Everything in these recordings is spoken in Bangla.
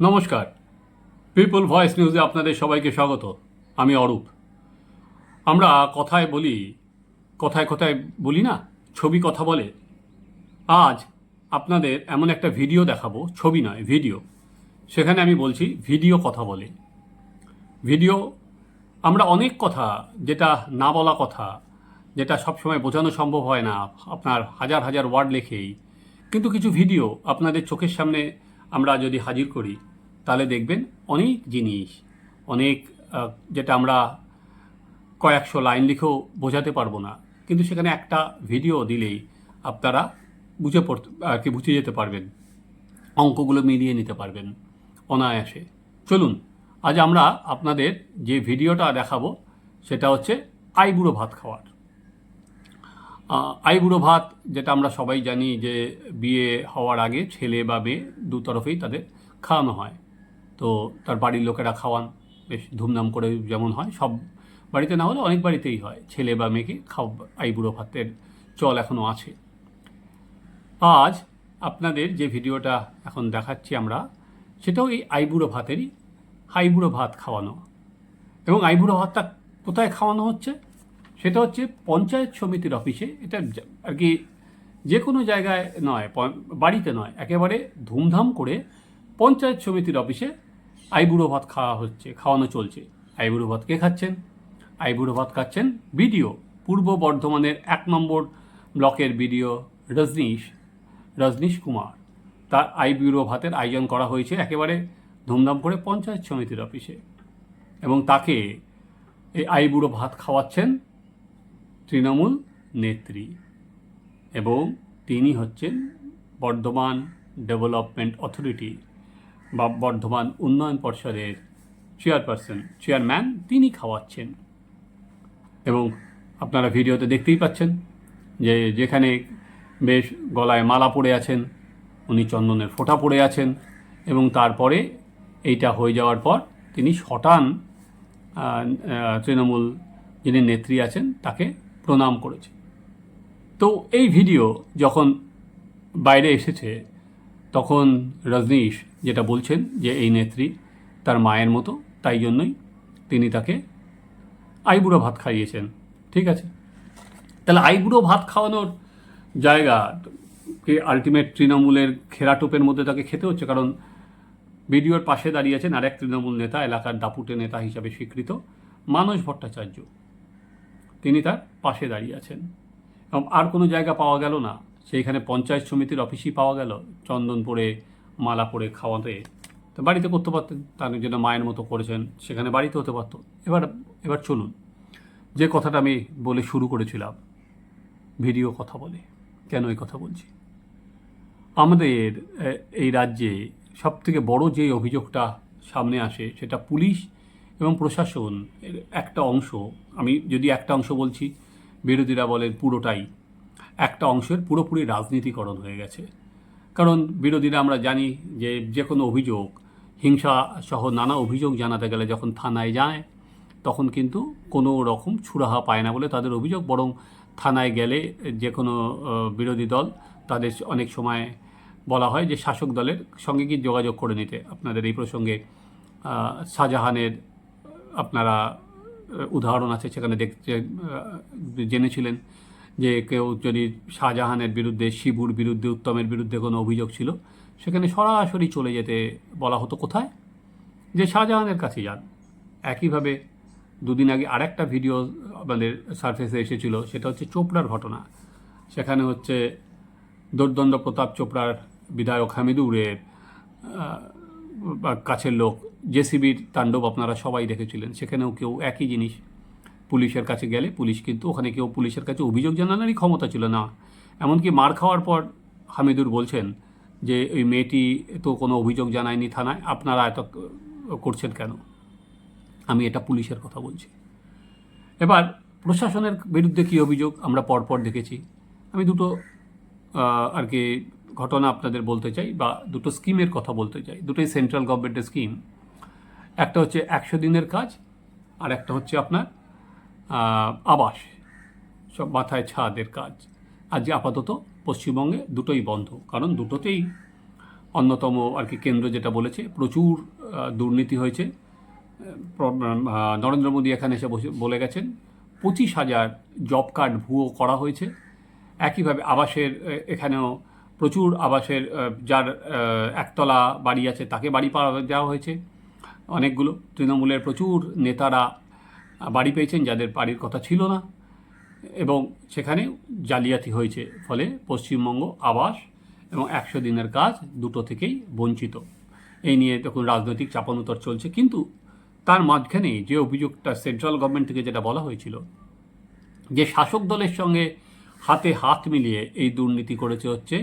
নমস্কার। পিপল ভয়েস নিউজে আপনাদের সবাইকে স্বাগত। আমি অরূপ। আমরা কথায় বলি, কথায় কথায় বলি না, ছবি কথা বলে। আজ আপনাদের এমন একটা ভিডিও দেখাবো, ছবি নয় ভিডিও সেখানে আমি বলছি ভিডিও কথা বলে। ভিডিও আমরা অনেক কথা, যেটা না বলা কথা, যেটা সবসময় বোঝানো সম্ভব হয় না, আপনার হাজার হাজার ওয়ার্ড লেখেই। কিন্তু কিছু ভিডিও আপনাদের চোখের সামনে আমরা যদি হাজির করি তাহলে দেখবেন অনেক জিনিস, অনেক যেটা আমরা কয়েকশো লাইন লিখেও বোঝাতে পারব না। কিন্তু সেখানে একটা ভিডিও দিলেই আপনারা বুঝে পড়তে আর কি বুঝে যেতে পারবেন। অঙ্কগুলো মিলিয়ে নিতে পারবেন অনায়াসে। চলুন, আজ আমরা আপনাদের যে ভিডিওটা দেখাবো সেটা হচ্ছে আইবুড়ো ভাত খাওয়ার। আইবুড়ো ভাত যেটা আমরা সবাই জানি যে বিয়ে হওয়ার আগে ছেলে বা মেয়ে দু তরফেই তাদের খাওয়ানো হয়। তো তার বাড়ির লোকেরা খাওয়ান, বেশ ধুমধাম করে যেমন হয়, সব বাড়িতে না হলে অনেক বাড়িতেই হয়। ছেলে বা মেয়েকে খাও আইবুড়ো ভাতের চল এখনও আছে। আজ আপনাদের যে ভিডিওটা এখন দেখাচ্ছি আমরা, সেটাও এই আইবুড়ো ভাতেরই আইবুড়ো ভাত খাওয়ানো। এবং আইবুড়ো ভাতটা কোথায় খাওয়ানো হচ্ছে? সেটা হচ্ছে পঞ্চায়েত সমিতির অফিসে। এটা আর কি যে কোনো জায়গায় নয় বাড়িতে নয়, একেবারে ধুমধাম করে পঞ্চায়েত সমিতির অফিসে আইবুড়ো ভাত খাওয়া হচ্ছে, খাওয়ানো চলছে। আইবুড়ো ভাত কে খাচ্ছেন? আইবুড়ো ভাত খাচ্ছেন বিডিও, পূর্ব বর্ধমানের এক নম্বর ব্লকের বিডিও রজনীশ রজনীশ কুমার। তার আইবুড়ো ভাতের আয়োজন করা হয়েছে একেবারে ধুমধাম করে পঞ্চায়েত সমিতির অফিসে। এবং তাকে এই আইবুড়ো ভাত খাওয়াচ্ছেন তৃণমূল নেত্রী এবং তিনি হচ্ছেন বর্ধমান ডেভেলপমেন্ট অথরিটি। বর্ধমান উন্নয়ন পর্ষদের চেয়ারপারসন চেয়ারম্যান তিনি খাওয়াচ্ছেন। এবং আপনারা ভিডিওতে দেখতেই পাচ্ছেন যে যেখানে বেশ গলায় মালা পরে আছেন, উনি চন্দনের ফোঁটা পরে আছেন এবং তারপরে এইটা হয়ে যাওয়ার পর তিনি শটান তৃণমূল যিনি নেত্রী আছেন তাকে প্রণাম করেছে তো এই ভিডিও যখন বাইরে এসেছে, তখন রজনীশ যেটা বলছেন যে এই নেত্রী তার মায়ের মতো, তাই জন্যই তিনি তাকে আইবুড়ো ভাত খাইয়েছেন। ঠিক আছে? তাহলে আইবুড়ো ভাত খাওয়ানোর জায়গা কে আলটিমেট তৃণমূলের খেরাটোপের মধ্যে তাকে খেতে হচ্ছে? কারণ বিডিওর পাশে দাঁড়িয়ে আছেন আরেক তৃণমূল নেতা, এলাকার দাপুটে নেতা হিসাবে স্বীকৃত মানস ভট্টাচার্য। তিনি তার পাশে দাঁড়িয়ে আছেন। এবং আর কোনো জায়গা পাওয়া গেল না। সেইখানে পঞ্চায়েত সমিতির অফিসই পাওয়া গেল। চন্দন পরে মালা পরে খাওয়াতে তো বাড়িতে করতে পারতেন, তার জন্য মায়ের মতো করেছেন, সেখানে বাড়িতে হতে পারতো। এবার এবার চলুন, যে কথাটা আমি বলে শুরু করেছিলাম, ভিডিও কথা বলে, কেন এই কথা বলছি? আমাদের এই রাজ্যে সবথেকে বড় যে অভিযোগটা সামনে আসে, সেটা পুলিশ এবং প্রশাসন একটা অংশ, আমি যদি একটা অংশ বলছি, বিরোধীরা বলেন পুরোটাই, একটা অংশের পুরোপুরি রাজনীতিকরণ হয়ে গেছে। কারণ বিরোধীরা আমরা জানি যে যে কোনো অভিযোগ, হিংসা সহ নানা অভিযোগ জানাতে গেলে যখন থানায় যায়, তখন কিন্তু কোনো রকম ছুড়াহা পায় না বলে তাদের অভিযোগ। বরং থানায় গেলে যে কোনো বিরোধী দল তাদের অনেক সময় বলা হয় যে শাসক দলের সঙ্গে কি যোগাযোগ করে নিতে। আপনাদের এই প্রসঙ্গে শাহজাহানের আপনারা উদাহরণ আছে সেখানে দেখতে জেনেছিলেন। যে কেউ যদি শাহজাহানের বিরুদ্ধে, শিবুর বিরুদ্ধে, উত্তমের বিরুদ্ধে কোনো অভিযোগ ছিল, সেখানে সরাসরি চলে যেতে বলা হতো কোথায়? যে শাহজাহানের কাছে যান। একইভাবে দুদিন আগে আরেকটা ভিডিও আমাদের সার্ফেসে এসেছিল, সেটা হচ্ছে চোপড়ার ঘটনা। সেখানে হচ্ছে দোর্দণ্ড প্রতাপ চোপড়ার বিধায়ক হামিদুরের কাছের লোক, জেসিবির তাণ্ডব আপনারা সবাই দেখেছিলেন। সেখানেও কেউ একই জিনিস পুলিশের কাছে গেলে পুলিশ কিন্তু ওখানে কেউ পুলিশের কাছে অভিযোগ জানানোরই ক্ষমতা ছিল না। এমনকি মার খাওয়ার পর হামিদুর বলছেন যে, ওই মেয়েটি তো কোনো অভিযোগ জানায়নি থানায়, আপনারা এত করছেন কেন? আমি এটা পুলিশের কথা বলছি। এবার প্রশাসনের বিরুদ্ধে কী অভিযোগ আমরা পরপর দেখেছি। আমি দুটো আর কি ঘটনা আপনাদের বলতে চাই বা দুটো স্কিমের কথা বলতে চাই। দুটোই সেন্ট্রাল গভর্নমেন্টের স্কিম। একটা হচ্ছে একশো দিনের কাজ, আর একটা হচ্ছে আপনার আবাস, সব মাথায় ছাদের কাজ। আজ আপাতত পশ্চিমবঙ্গে দুটোই বন্ধ, কারণ দুটোতেই অন্যতম আর কি কেন্দ্র যেটা বলেছে, প্রচুর দুর্নীতি হয়েছে। নরেন্দ্র মোদী এখানে এসে বসে বলে গেছেন, পঁচিশ হাজার জব কার্ড ভুয়ো করা হয়েছে। একইভাবে আবাসের এখানেও প্রচুর আবাসের যার একতলা বাড়ি আছে তাকে বাড়ি পাওয়া দেওয়া হয়েছে। অনেকগুলো, তৃণমূলের প্রচুর নেতারা বাড়ি পেয়েছেন যাদের বাড়ির কথা ছিল না। এবং সেখানে জালিয়াতি হয়েছে ফলে পশ্চিমবঙ্গ আবাস এবং একশো দিনের কাজ দুটো থেকেই বঞ্চিত। এই নিয়ে তখন রাজনৈতিক চাপানুতর চলছে। কিন্তু তার মাঝখানে যে অভিযোগটা সেন্ট্রাল গভর্নমেন্ট থেকে যেটা বলা হয়েছিল, যে শাসক দলের সঙ্গে হাতে হাত মিলিয়ে এই দুর্নীতি করেছে হচ্ছে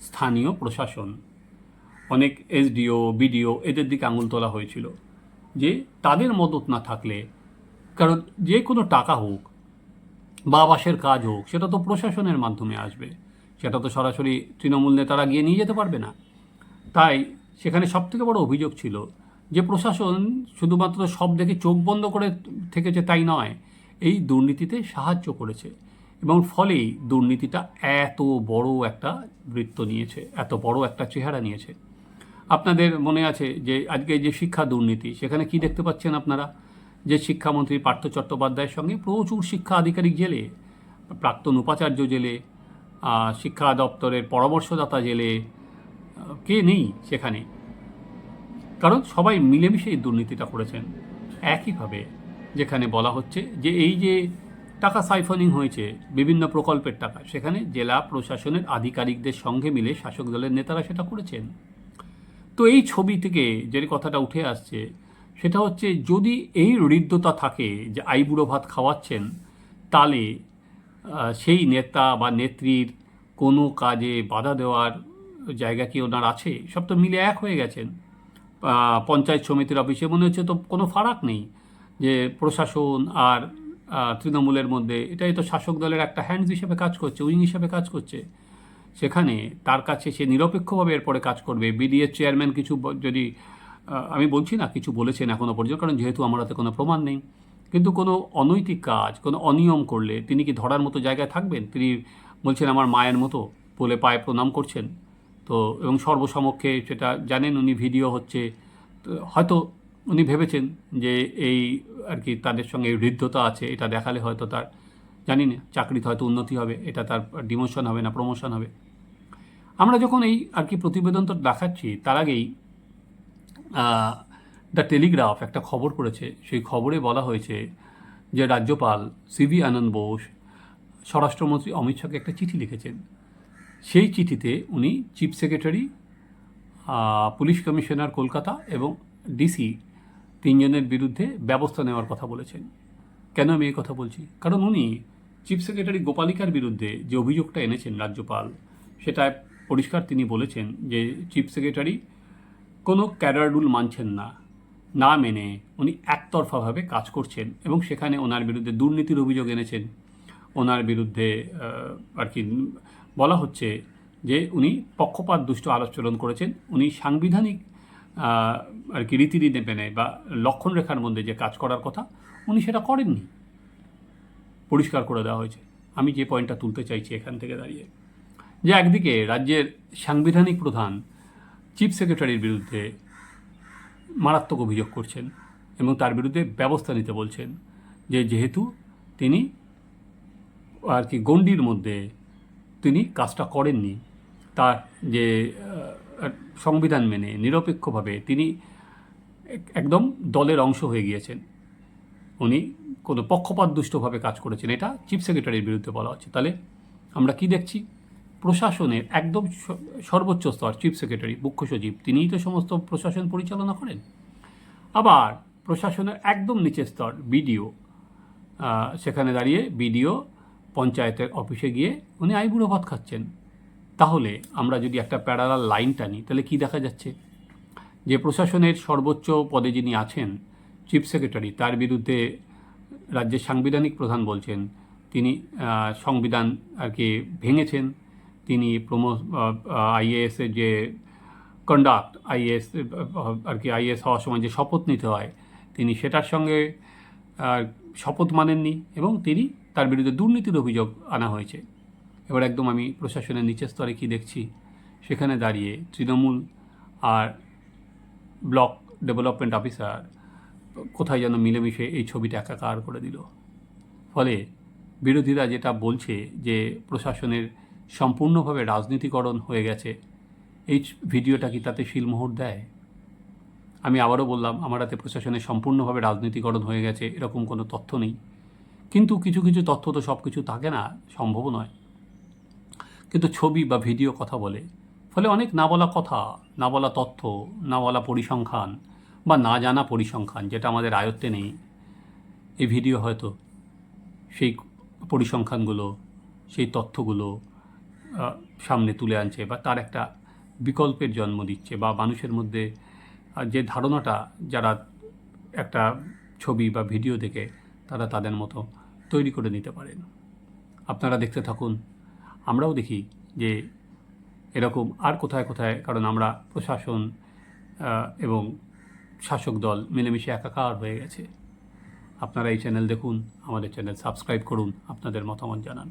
স্থানীয় প্রশাসন। অনেক এসডিও, বিডিও এদের দিকে আঙুল তোলা হয়েছিল যে তাদের মদত না থাকলে কারণ যে কোনো টাকা হোক বা আবাসের কাজ হোক, সেটা তো প্রশাসনের মাধ্যমে আসবে। সেটা তো সরাসরি তৃণমূল নেতারা গিয়ে নিয়ে যেতে পারবে না। তাই সেখানে সবথেকে বড় অভিযোগ ছিল যে প্রশাসন শুধুমাত্র সব দেখে চোখ বন্ধ করে থেকেছে তাই নয়, এই দুর্নীতিতে সাহায্য করেছে এবং ফলেই দুর্নীতিটা এত বড় একটা বৃত্ত নিয়েছে, এত বড় একটা চেহারা নিয়েছে। আপনাদের মনে আছে যে আজকে যে শিক্ষা দুর্নীতি, সেখানে কি দেখতে পাচ্ছেন আপনারা? যে শিক্ষামন্ত্রী পার্থ চট্টোপাধ্যায়ের সঙ্গে প্রচুর শিক্ষা আধিকারিক জেলে, প্রাক্তন উপাচার্য জেলে শিক্ষা দপ্তরের পরামর্শদাতা জেলে কে নেই সেখানে? কারণ সবাই মিলেমিশে এই দুর্নীতিটা করেছেন। একইভাবে যেখানে বলা হচ্ছে যে এই যে টাকা সাইফনিং হয়েছে, বিভিন্ন প্রকল্পের টাকা, সেখানে জেলা প্রশাসনের আধিকারিকদের সঙ্গে মিলে শাসক দলের নেতারা সেটা করেছেন। তো এই ছবি থেকে যে কথাটা উঠে আসছে সেটা হচ্ছে যদি এই হৃদ্যতা থাকে যে আইবুড়ো ভাত খাওয়াচ্ছেন, তাহলে সেই নেতা বা নেত্রীর কোনো কাজে বাধা দেওয়ার জায়গা কি ওনার আছে? সব তো মিলে এক হয়ে গেছেন। পঞ্চায়েত সমিতির অফিসে মনে হচ্ছে তো কোনো ফারাক নেই যে প্রশাসন আর তৃণমূলের মধ্যে। এটাই তো শাসক দলের একটা হ্যান্ডস হিসেবে কাজ করছে, উইং হিসেবে কাজ করছে। সেখানে তার কাছে সে নিরপেক্ষভাবে এরপরে কাজ করবে। বিডিএর চেয়ারম্যান কিছু যদি আমি বলছি না, কিছু বলেছেন এখনও পর্যন্ত, কারণ যেহেতু আমার হাতে কোনো প্রমাণ নেই। কিন্তু কোনো অনৈতিক কাজ, কোনো অনিয়ম করলে তিনি কি ধরার মতো জায়গায় থাকবেন? তিনি বলছেন, আমার মায়ের মতো বলে পায়ে প্রণাম করছেন। তো, এবং সর্বসমক্ষে সেটা জানেন, উনি ভিডিও হচ্ছে হয়তো উনি ভেবেছেন যে এই আর কি তাদের সঙ্গে এই হৃদ্যতা আছে, এটা দেখালে হয়তো তার, জানি না, চাকরিতে হয়তো উন্নতি হবে, এটা তার ডিমোশন হবে না প্রমোশন হবে। আমরা যখন এই আর কি প্রতিবেদনটা দেখাচ্ছি, তার আগেই দ্য টেলিগ্রাফ একটা খবর করেছে সেই খবরে বলা হয়েছে যে রাজ্যপাল সিভি আনন্দ বোস, স্বরাষ্ট্রমন্ত্রী অমিত শাহকে একটা চিঠি লিখেছেন। সেই চিঠিতে উনি chief secretary police commissioner Kolkata এবং ডিসি তিনজনের বিরুদ্ধে ব্যবস্থা নেওয়ার কথা বলেছেন। কেন আমি এই কথা বলছি? কারণ উনি চিফ সেক্রেটারি গোপালিকার বিরুদ্ধে যে অভিযোগটা এনেছেন রাজ্যপাল, সেটা পরিষ্কার তিনি বলেছেন যে চিফ সেক্রেটারি কোনো ক্যাডার রুল মানছেন না। না মেনে উনি একতরফাভাবে কাজ করছেন এবং সেখানে ওনার বিরুদ্ধে দুর্নীতির অভিযোগ এনেছেন। ওনার বিরুদ্ধে আর কি বলা হচ্ছে যে উনি পক্ষপাত দুষ্ট আলোচনা করেছেন। উনি সাংবিধানিক আর কি রীতিনীতি মেনে বা লক্ষণরেখার মধ্যে যে কাজ করার কথা, উনি সেটা করেননি। পরিষ্কার করে দেওয়া হয়েছে। আমি যে পয়েন্টটা তুলতে চাইছি এখান থেকে দাঁড়িয়ে। যে একদিকে রাজ্যের সাংবিধানিক প্রধান চিফ সেক্রেটারির বিরুদ্ধে মারাত্মক অভিযোগ করছেন এবং তার বিরুদ্ধে ব্যবস্থা নিতে বলছেন যে যেহেতু তিনি আর কি গণ্ডির মধ্যে তিনি কাজটা করেননি, তার যে সংবিধান মেনে নিরপেক্ষভাবে তিনি এক- একদম দলের অংশ হয়ে গিয়েছেন। উনি কোনো পক্ষপাত দুষ্টভাবে কাজ করেছেন। এটা চিফ সেক্রেটারির বিরুদ্ধে বলা হচ্ছে। তাহলে আমরা কি দেখছি? প্রশাসনের একদম সর্বোচ্চ স্তর চিফ সেক্রেটারি মুখ্য সচিব, তিনিই তো সমস্ত প্রশাসন পরিচালনা করেন। আবার প্রশাসনের একদম নিচের স্তর বিডিও সেখানে দাঁড়িয়ে বিডিও পঞ্চায়েতের অফিসে গিয়ে উনি আইবুড়ো ভাত খাচ্ছেন। তাহলে আমরা যদি একটা প্যারালাল লাইন টানি, তাহলে কি দেখা যাচ্ছে? যে প্রশাসনের সর্বোচ্চ পদে যিনি আছেন চিফ সেক্রেটারি তার বিরুদ্ধে রাজ্যের সাংবিধানিক প্রধান বলছেন, তিনি সংবিধান আর কি ভেঙেছেন। তিনি প্রমো আইএএসের যে কন্ডাক্ট আইএস আর কি আইএস হওয়ার সময় যে শপথ নিতে হয়, তিনি সেটার সঙ্গে শপথ মানেননি এবং তিনি তার বিরুদ্ধে দুর্নীতির অভিযোগ আনা হয়েছে। এবার একদম আমি প্রশাসনের নিচের স্তরে কী দেখছি, সেখানে দাঁড়িয়ে তৃণমূল আর ব্লক ডেভেলপমেন্ট অফিসার কোথায় যেন মিলেমিশে এই ছবিটা একাকার করে দিল। ফলে বিরোধীরা যেটা বলছে যে প্রশাসনের সম্পূর্ণভাবে রাজনীতিকরণ হয়ে গেছে। এই ভিডিওটা কি তাতে শিলমোহর দেয়? আমি আবারও বললাম, আমার হাতে প্রশাসনের সম্পূর্ণভাবে রাজনীতিকরণ হয়ে গেছে, এরকম কোনো তথ্য নেই। কিন্তু কিছু কিছু তথ্য তো সব কিছু থাকে না সম্ভব নয়। কিন্তু ছবি বা ভিডিও কথা বলে, ফলে অনেক না বলা কথা, না বলা তথ্য, না বলা পরিসংখ্যান বা না জানা পরিসংখ্যান, যেটা আমাদের আয়ত্তে নেই। এই ভিডিও হয়তো সেই পরিসংখ্যানগুলো, সেই তথ্যগুলো সামনে তুলে আনছে বা তার একটা বিকল্পের জন্ম দিচ্ছে বা মানুষের মধ্যে যে ধারণাটা যারা একটা ছবি বা ভিডিও দেখে তারা তাদের মতো তৈরি করে নিতে পারেন। আপনারা দেখতে থাকুন, আমরাও দেখি যে এরকম আর কোথায় কোথায়, কারণ আমরা প্রশাসন এবং শাসক দল মিলেমিশে একাকার হয়ে গেছে। আপনারা এই চ্যানেল দেখুন, আমাদের চ্যানেল সাবস্ক্রাইব করুন, আপনাদের মতামত জানান।